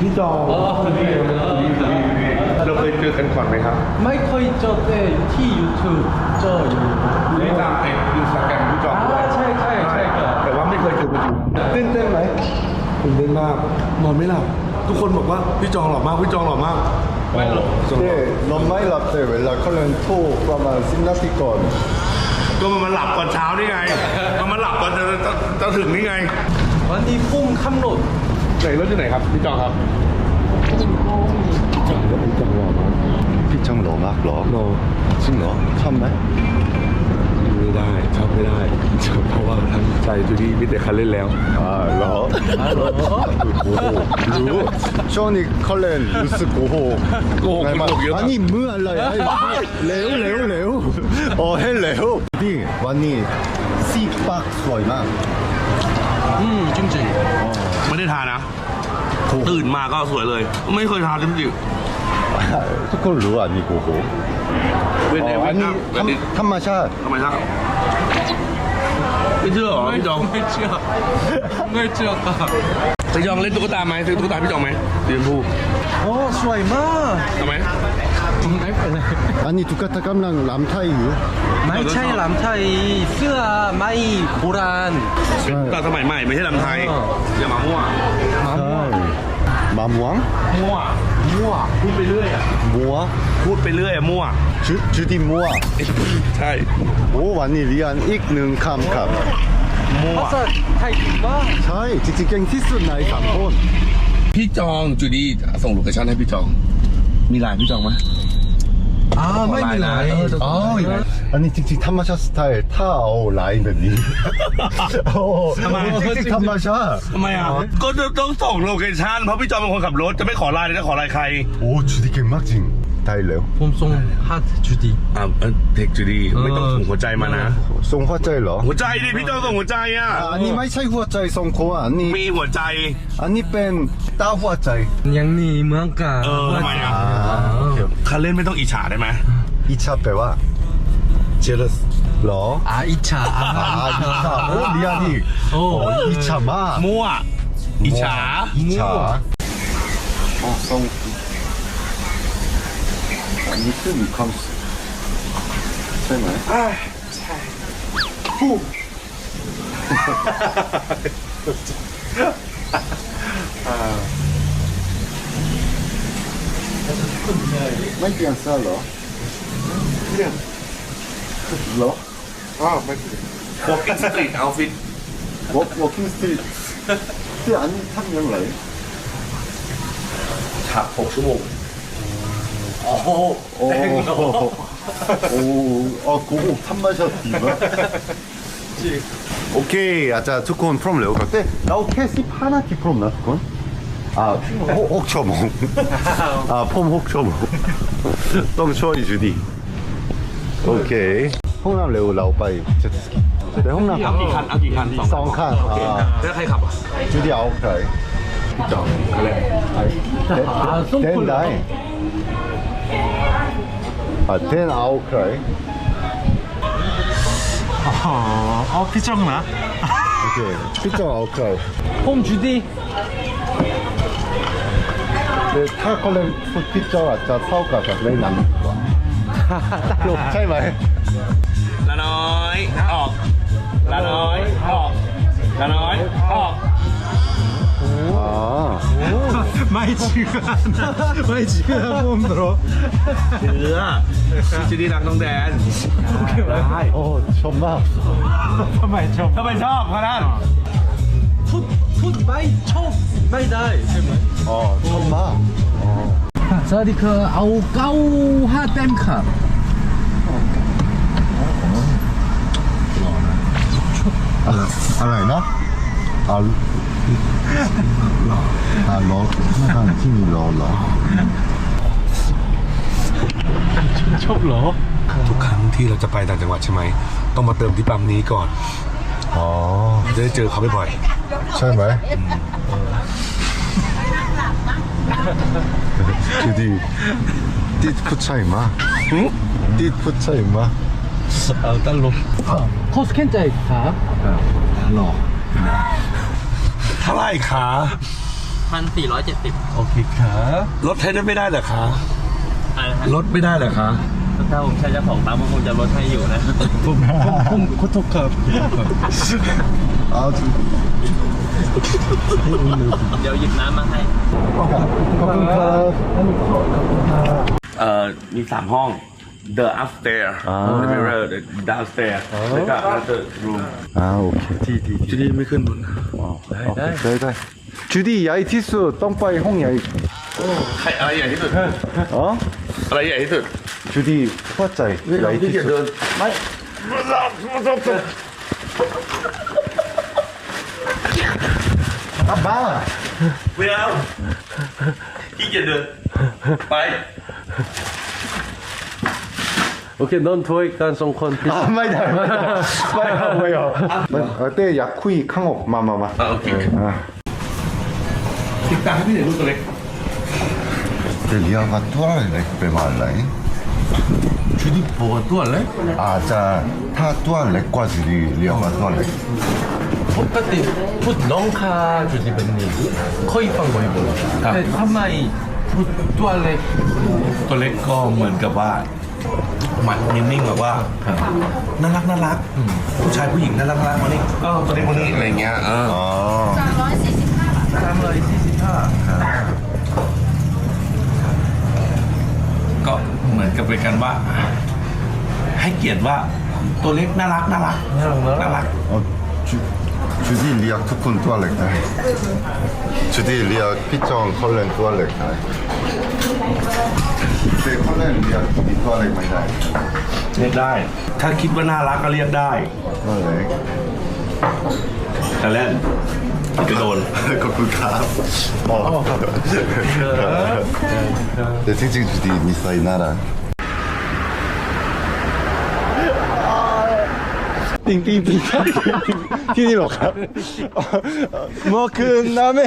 พี่จองเราเคยเจอกันก่อนไหมครับ ไม่เคยเจอเต่ที่ยูทูบเจออยู่ในตามเต็มอินสตาแกนพี่จองใช่ใช่ใช่แต่ว่าไม่เคยเจอกันจริงตื่นเต้นไหมตื่นเต้นมากนอนไม่หลับทุกคนบอกว่าพี่จองหล่อมากพี่จองหล่อมากไม่หลับเจ๊นอนไม่หลับแต่เวลาเขาเล่นโทษประมาณสิบนาทีก่อนก็มันมาหลับก่อนเช้านี่ไงมันมาหลับก่อนจะจะถึงนี่ไง วันนี้พุ่งข้ามหลด ไหนรถอยู่ไหนครับพี่จองครับจองรถพี่จองหอมาพี่จองหลอมากหรอหล่อจริงเหรอชอบไหมไม่ได้ชอบไม่ได้เพราะว่าทั้งใจจุดี้มิเตคันเล่นแล้วอ่าหรอหรอโอ้โหรู้ช่วงนี้เขาเล่นรู้สึกโอ้โหโกหกเยอะอันนี้มื่อะไรเร็วเร็วเร็วโอ้ให้เร็วนี่วันนี้ซีปักสวยมากอืมจริงจริงไม่ได้ทานนะ ตื่นมาก็สวยเลย ไม่เคยทานจริง ทุกคนรู้อะนี่โอ้โหเป็นอ๋ออันนี้ธรรมชาติๆทำไมครับไม่เชื่อหรอพี่จอง ไม่เชื่อไม่เชื่อครัพี่จองเล่นตุ๊กตาไหมซื้อตุ๊กตาพี่จองไหมเสียนพูโอ้สวยมากทำไมอันนี้ตุ๊กตากำลังลำไทยอยู่ ไม่ใช่ลำไทยเสื้อไม่โบราณ เป็ตุ๊สมัยใหม่ไม่ใช่ลำไทยออย่ามามั่ว มาม่วงมั่วมั่วพูดไปเรื่อยอะมัวพูดไปเรื่อยอะมั่วจุดจุดที่มัวใช่โอ้วันนี้เรียนอีกหนึ่งคำครับมั่วภาษาไทยว่ะใช่จริงๆเก่งที่สุดในสามคนพี่จองจูดี้ส่งโลเคชั่นให้พี่จอง มีไลน์พี่จองไหม อ่าไม่มีไร เออจะส่ง 아, ไลน์ 아니, 직직 탐마샤 스타일 타오 라인 벨리. 오, 직직 탐마샤. ทำไมอ่ะ ก็จะต้องส่งโลเคชั่นเพราะพี่จองเป็นคนขับรถ จะไม่ขอไลน์เลยจะขอไลน์ใคร 오, 주디 갱막징. 다일래요? ผมส่งฮัทจูดี อ่าเทคจูดี้ไม่ต้องส่งหัวใจมานะ 송화짜일러. หัวใจดิพี่จองส่งหัวใจอ่ะ 아니, 마이 차이 후화짜이 송코. 아니, มีหัวใจ 아니, 뺀 따후화짜이. ยังนี่เมืองกา เออทำไมอ่ะ 아, 오케이. คันเล่นไม่ต้องอิจฉาได้ไหมอิชาแปลว่า jealous หรออาอิจฉาอาอ่าอิชาโอ้ดีอะพี่โอ้อ้อิชามากมั่ว อิจฉาอิชา放送你是你康มใช่ไหมใช่ผู้ 미컴스. 세네. 아, 후. Mấy tiền sao lỗ? Tiền. Lỗ? À, mấy tiền. walking street outfit Walk, walking street. Thế anh thăm nhân lại. ขับ6ชั่วโมง 오, 오, 어, 고고 탐마셨디가? 오케이, 아자, 투콘 프롬 레오 갈때 나오 캐시 파나티 프롬 나 투콘? 아, 혹, 혹초몽. 아, 폼 혹초몽. 똥초이 주디. 오케이. 홍남 레오 라오빠이 제트스키. 네, 홍남 เอากี่คันเอากี่คันสองคัน 성 칸. 아, แล้วใครขับอ่ะ 주디 아웃카이. พี่จองคันแรก 아, 된 다이. 아, 된 아웃카이. อ๋ออ๋อพี่จ้องนะ 오케이. 피정 아 แต่ถ้าคนเล่นฟุตพิจจออจะเท่ากับแบบเล่นหนังดีกว่าตลกใช่ไหมละน้อยออกละน้อยออกละน้อยออกอ๋ไม่เชื่อไม่เชื่อมุมโรเชื่อชิดีรักน้องแดนได้โอ้ชมมากทำไมชมทำไมชอบขนาดพูดพูดไม่ชอบไม่ได้ใช่ไหมอ๋อ สวัสดีค่ะเอาเก้าห้าเต็มค่ะอะไรนะอาเอาล้อข้างที่มีล้อล้อชอบล้อทุกครั้งที่เราจะไปต่างจังหวัดใช่ไหม ต้องมาเติมที่ปั๊มนี้ก่อน อ๋อ จะได้เจอเขาบ่อยๆใช่ไหม 주디, 띠푸 차이 마. 응? 띠푸 차이 마. ๆเออตั้งลง โคสเคนใจครับ 러. เท่าไหร่ขา พันสี่ร้อยเจ็ดสิบ โอเคครับ ลดให้ได้ไม่ได้เหรอคะ อะไรนะฮะ ลดไม่ได้เหรอคะ ถ้าผมใช้เจ้าของปั๊มมันคงจะลดให้อยู่นะ ผมผมผมขอโทษครับ 아, 주, เดี๋ยวหยิบน้ำมาให้ ขอบคุณครับเอ่อมีสามห้อง the upstair the mirror the downstair แล้วก็ master room อ่าโอเคที่ที่ที่นี่ไม่ขึ้นบนอ๋อได้ได้ได้จูดี้ใหญ่ที่สุดต้องไปห้องใหญ่ใครอะไรใหญ่ที่สุดอ๋อะไรใหญ่ที่สุดจูดี้หัวใจใหญ่ที่สุดไม่ กียจเดิ 티스. น 아빠! ไม่เอาขี้เกียจเดิน ไป โอเค non toy การส่งคนพิ 아, 마이다, 마이다. 마이, 뭐예요? 어때, 야쿠이, 캉옥, 마마마. อ่ะโอเค 아. ติดตามให้พี่เห็นรูปตัวเล็ก 근데 리아가 또아래 빼말라잉? 주디 뭐가 또 할래? 아, 자, 타 또한 렉과지리 리아가 또한 렉. ปกติพูดน้องคาจุดที่เป็นนี่ค่อยฟังบ่อวับ ๆแต่ทำไมพูดตัวเล็ก ตัวเล็กก็เหมือนกับว่า มันนิ่งๆแบบว่าน่ารักน่ารักผู้ชายผู้หญิงน่ารักน่ารักมานี่เออตัวเล็กคนนี้อะไรเงี้ยเอออ๋อามร้อยสี่สิบห้าก็เหมือนกับเป็นการว่า ให้เกียรติว่าตัวเล็กน่ารักน่ารักน่ารักน่ารั,ก, 주디 리아 투콘 또한 렉. 주디 리아 피정 컬렌 또한 렉. 네, 컬렌 리아 주디 또한 렉 많이 나. เรียกได้ ถ้าคิดว่าน่ารักก็เรียกได้ 또한 렉. แต่เล่นจะโดน 거꾸가. 어. 네, 칭칭 주디 미사이 나라. ติ๊งติ๊งติ๊งที่นี่หร อครับเมื่อคืนนะแม่